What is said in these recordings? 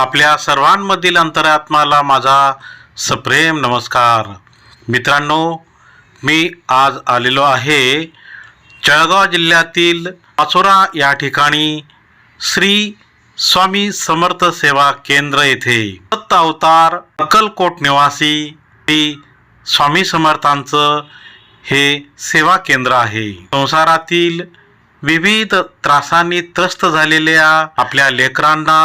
आपल्या सर्वांमधील अंतरात्माला माझा सप्रेम नमस्कार. मित्रांनो मी आज आलेलो आहे जळगाव जिल्ह्यातील पाचोरा या ठिकाणी श्री स्वामी समर्थ सेवा केंद्र येथे दत्त अवतार अक्कलकोट निवासी श्री स्वामी समर्थांचं हे सेवा केंद्र आहे. संसारातील विविध त्रासांनी त्रस्त झालेल्या आपल्या लेकरांना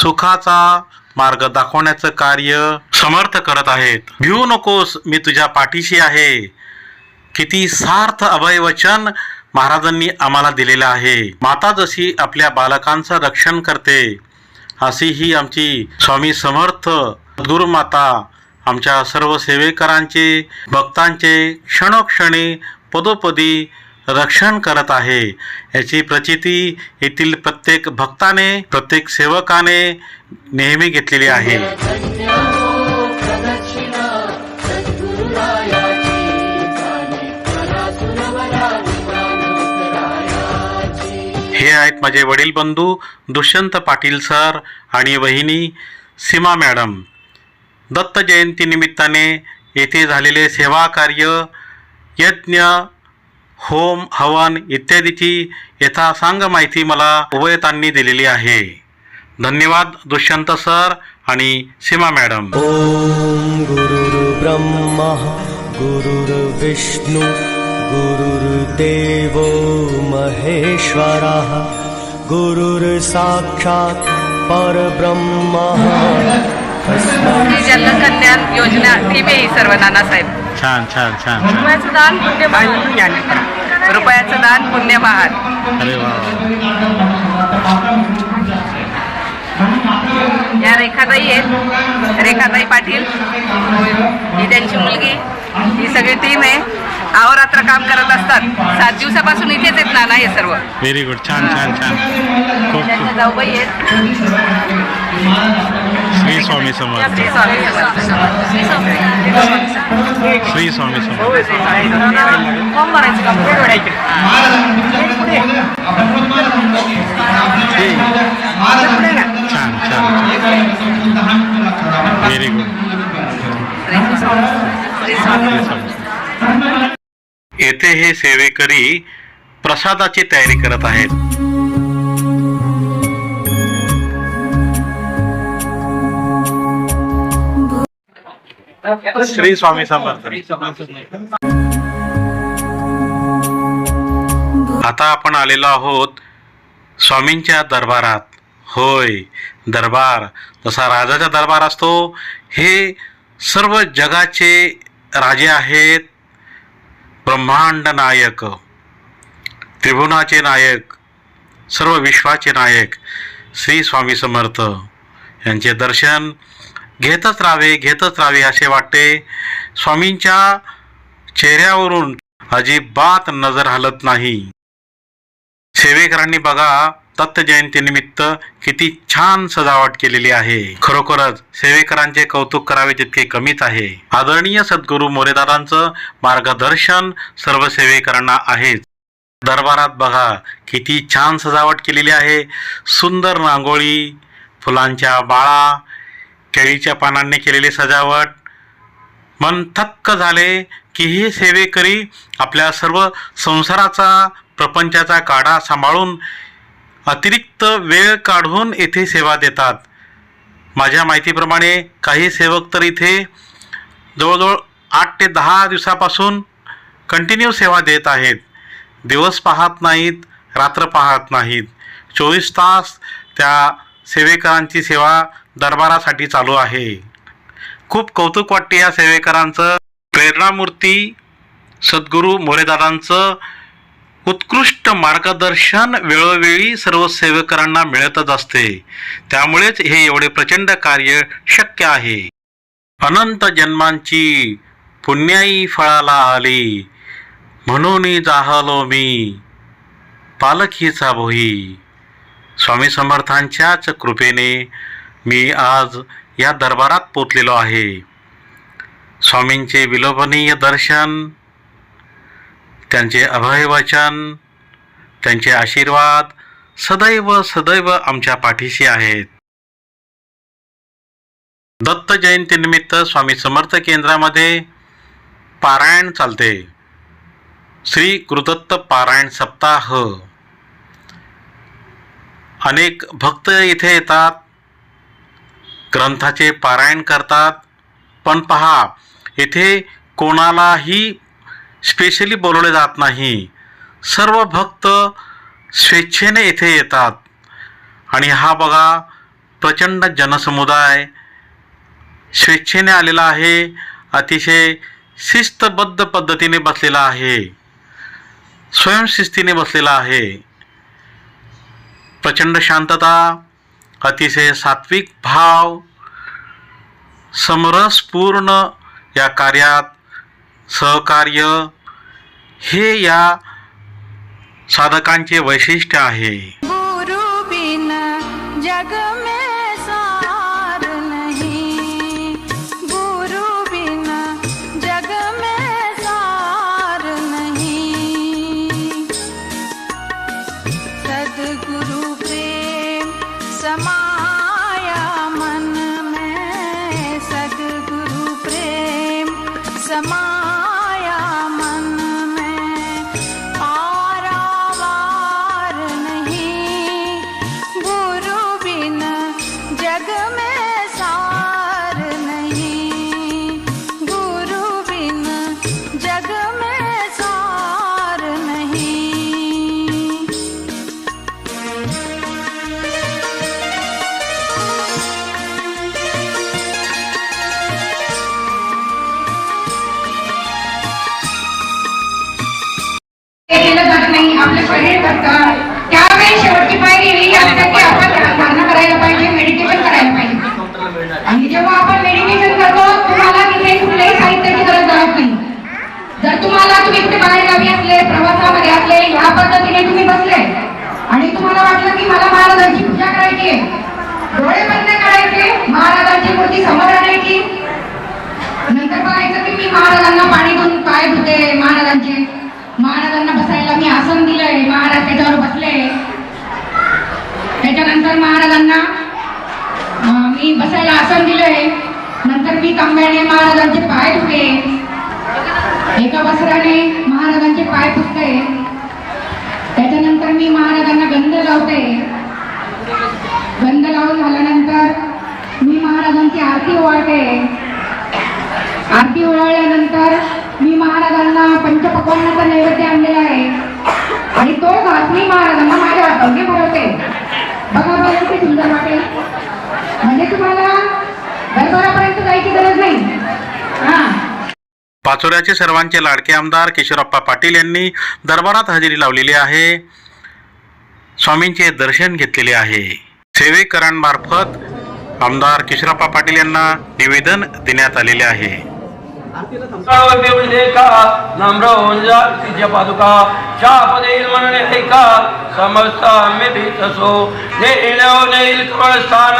सुखाचा मार्ग दाखवण्याचं कार्य समर्थ करत आहेत. भिवू नकोस मी तुझ्या पाठीशी आहे. किती सार्थ अभय वचन महाराजांनी आम्हाला दिलेलं आहे. माता जशी आपल्या बालकांचं रक्षण करते अशी ही आमची स्वामी समर्थ गुरुमाता आमच्या सर्व सेवेकरांचे भक्तांचे क्षणोक्षणी पदोपदी रक्षण करत आहे. याची प्रचिती येथील प्रत्येक भक्ताने प्रत्येक सेवकाने नेहमी घेतलेली आहे. हे आहेत माझे वडील बंधू दुष्यंत पाटील सर आणि वहिनी सीमा मॅडम. दत्त जयंती निमित्ताने येथे झालेले सेवा कार्य यज्ञ होम हवन इत्यादीची यथासांग माहिती मला उभयतांनी दिलेली आहे. धन्यवाद दुष्यंत सर आणि सीमा मॅडम. ॐ गुरुर्ब्रह्मा गुरुर्विष्णु गुरुर्देव महेश्वरः गुरुर्साक्षात् परब्रह्म. जलकल्याण योजना टीम आहे ही सर्व नानासाहेब. छान छान छान रुपयाचं दान पुण्य महान रुपयाचं दान पुण्य महान अरे वा या रेखाताई आहेत. रेखाताई पाटील ही त्यांची मुलगी ही सगळी टीम आहे. अहोरात्र काम करत असतात. सात दिवसापासून इथेच आहेत नाना हे सर्व. व्हेरी गुड छान छान छान. खूप. जाऊबाई आहेत. श्री स्वामी समर्थ. श्री स्वामी समर्थ. छान छान व्हेरी गुड येथे हे सेवेकरी प्रसादाची तयारी करत आहेत. श्री स्वामी समर्थ. आता आपण आलेलो आहोत स्वामींच्या दरबारात. होय दरबार. जसा राजाचा दरबार असतो हे सर्व जगाचे राजे आहेत. ब्रह्मांड नायक त्रिभुवनाचे नायक सर्व विश्वाचे नायक श्री स्वामी समर्थ यांचे दर्शन घेतच राहावे घेतच राहावे असे वाटते. स्वामींच्या चेहऱ्यावरून अजिबात नजर हलत नाही. सेवेकरांनी बघा दत्त जयंतीनिमित्त किती छान सजावट केलेली आहे. खरोखरच सेवेकरांचे कौतुक करावे तितके कमीच आहे. आदरणीय सद्गुरू मोरेदारांचं मार्गदर्शन सर्व सेवेकरांना आहेच. दरबारात बघा किती छान सजावट केलेली आहे. सुंदर रांगोळी फुलांच्या बाळा केळीच्या पानांनी केलेली सजावट. मन थक्क झाले की हे सेवेकरी आपल्या सर्व संसाराचा प्रपंचाचा काढा सांभाळून अतिरिक्त वेळ काढून येथे सेवा देतात. माझ्या माहितीप्रमाणे काही सेवक तर इथे जवळजवळ आठ ते दहा दिवसापासून कंटिन्यू सेवा देत आहेत. दिवस पाहत नाहीत रात्र पाहत नाहीत. चोवीस तास त्या सेवेकरांची सेवा दरबारासाठी चालू आहे. खूप कौतुक वाटते या सेवेकरांचं. प्रेरणामूर्ती सद्गुरू मोरेदादांचं उत्कृष्ट मार्गदर्शन वेळोवेळी सर्व सेवेकरांना मिळतच असते. त्यामुळेच हे एवढे प्रचंड कार्य शक्य आहे. अनंत जन्मांची पुण्याई फळाला आली. म्हणून जाहलो मी पालखीचा भोई. स्वामी समर्थांच्याच कृपेने मी आज या दरबारात पोचलेलो आहे. स्वामींचे विलोभनीय दर्शन त्यांचे अभयवचन त्यांचे आशीर्वाद सदैव सदैव आमच्या पाठीशी आहेत. दत्त जयंतीनिमित्त स्वामी समर्थ केंद्रामध्ये पारायण चालते. श्री गुरुदत्त पारायण सप्ताह. अनेक भक्त इथे येतात. ग्रंथाचे पारायण करतात. पण पहा येथे कोणालाही स्पेशली बोलवले जात नाही. सर्व भक्त स्वेच्छेने येथे येतात. आणि हा बघा प्रचंड जनसमुदाय स्वेच्छेने आलेला आहे. अतिशय शिस्तबद्ध पद्धतीने बसलेला आहे. स्वयंशिस्तीने बसलेला आहे. प्रचंड शांतता अतिशय सात्विक भाव समरसपूर्ण या कार्यात सहकार्य हे या साधकांचे वैशिष्ट्य आहे. गुरु जग आसन दिलंय. नंतर मी तांब्याने महाराजांचे पाय धुते. एका वस्त्राने महाराजांचे पाय पुसते त्याच्यानंतर मी महाराजांना गंध लावते. गंध लावून झाल्यानंतर मी महाराजांची आरती ओवाळते. आरती ओवाळल्यानंतर मी महाराजांना पंचपक्वान्नाचा नैवेद्य आणलेला आहे. आणि तो घास मी महाराजांना माझ्या हाताने भरवते बघा बघा ते सुंदर वाटेल. म्हणजे तुम्हाला दरबारापर्यंत जायची गरज नाही. हा. पाचोऱ्याचे सर्वांचे लाडके आमदार किशोरप्पा पाटील यांनी दरबारात हजेरी लावलेली आहे. स्वामींचे दर्शन घेतलेले आहे. सेवेकरांमार्फत आमदार किशोरप्पा पाटील यांना निवेदन देण्यात आलेले आहे. का शाप देईल म्हणणे ऐका समस्त आम्ही भीत असो नेईल नेईल कमळ स्थान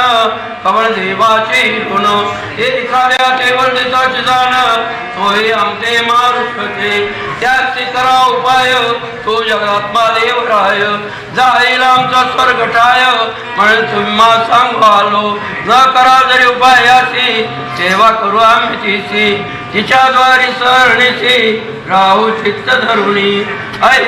कमळ देवाचे गुण. एखाद्या वर्णिताचे जाण तोही आमचे मारुष्यते. त्याचे करा उपाय तो जगदात्मा देव राय जाईल आमचा स्वर्ग टाय म्हणून तुम्ही सांगू आलो. न करा जरी उपायाची सेवा करू आम्ही तिची. तिच्याद्वारे सरणीची राहू चित्त धरुणी.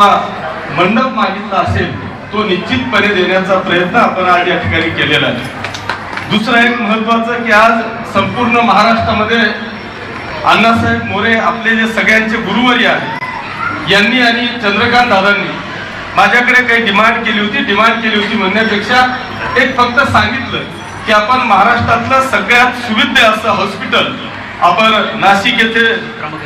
किंवा मंडप मागितला असेल तो निश्चितपणे देण्याचा प्रयत्न आपण आज या ठिकाणी केलेला आहे. दुसरं एक महत्वाचं की आज संपूर्ण महाराष्ट्रामध्ये अण्णासाहेब मोरे आपले जे सगळ्यांचे गुरुवर्य आहेत यांनी आणि चंद्रकांत दादांनी माझ्याकडे काही डिमांड केली होती डिमांड केली होती म्हणण्यापेक्षा एक फक्त सांगितलं की आपण महाराष्ट्रातलं सगळ्यात सुविध्य असं हॉस्पिटल आपण नाशिक येथे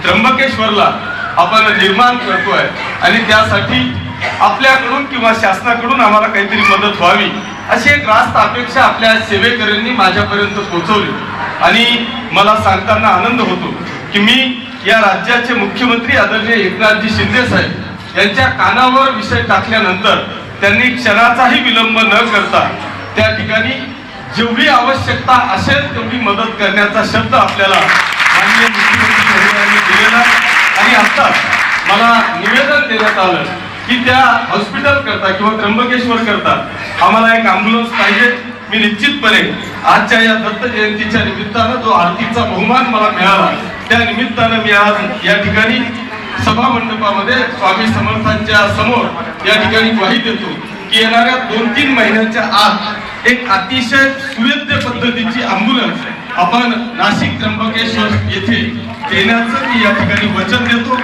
त्र्यंबकेश्वरला आपण निर्माण करतोय. आणि त्यासाठी आपल्याकडून किंवा शासनाकडून आम्हाला काहीतरी मदत व्हावी अशी एक रास्त अपेक्षा आपल्या सेवेकऱ्यांनी माझ्यापर्यंत पोहोचवली. आणि मला सांगताना आनंद होतो की मी या राज्याचे मुख्यमंत्री आदरणीय एकनाथजी शिंदे साहेब यांच्या कानावर विषय टाकल्यानंतर त्यांनी क्षणाचाही विलंब न करता त्या ठिकाणी जेवढी आवश्यकता असेल तेवढी मदत करण्याचा शब्द आपल्याला माननीय मुख्यमंत्री दिलेला निवेदन आलं की त्या हॉस्पिटल करता किंवा त्र्यंबकेश्वर करता आम्हाला एक अँब्युलन्स पाहिजे. मी निश्चितपणे आजच्या या दत्त जयंतीच्या निमित्तानं जो आरतीचा बहुमान मला मिळाला त्या निमित्तानं मी आज या ठिकाणी सभा मंडपामध्ये स्वामी समर्थांच्या समोर या ठिकाणी ग्वाही देतो की येणाऱ्या दोन तीन महिन्यांच्या आत एक अतिशय सुयोग्य पद्धतीची अँब्युलन्स आपण नाशिक त्र्यंबकेश्वर येथे देण्याचं मी या ठिकाणी वचन देतो.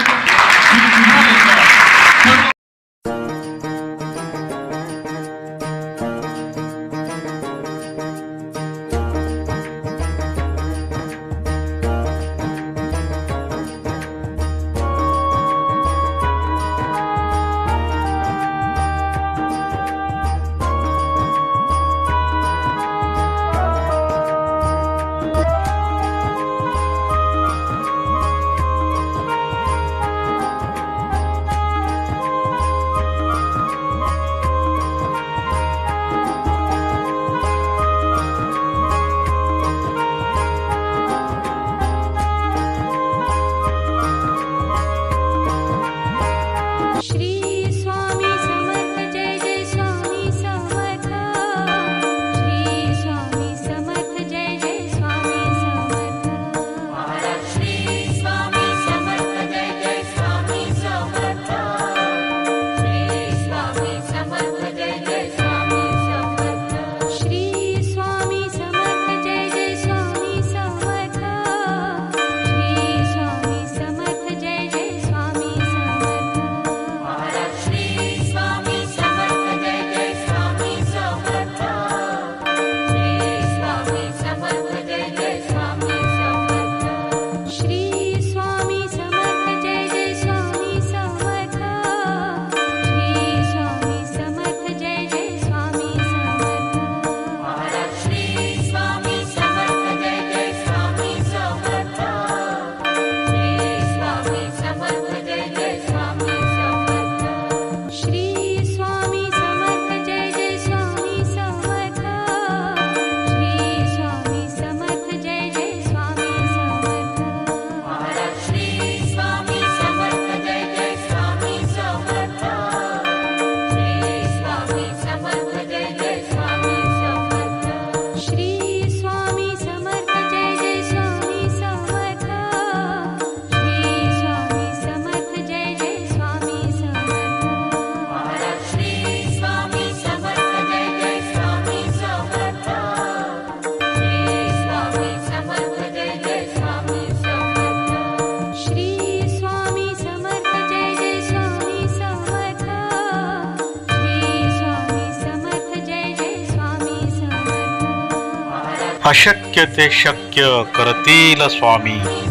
अशक्य ते शक्य करतील स्वामी.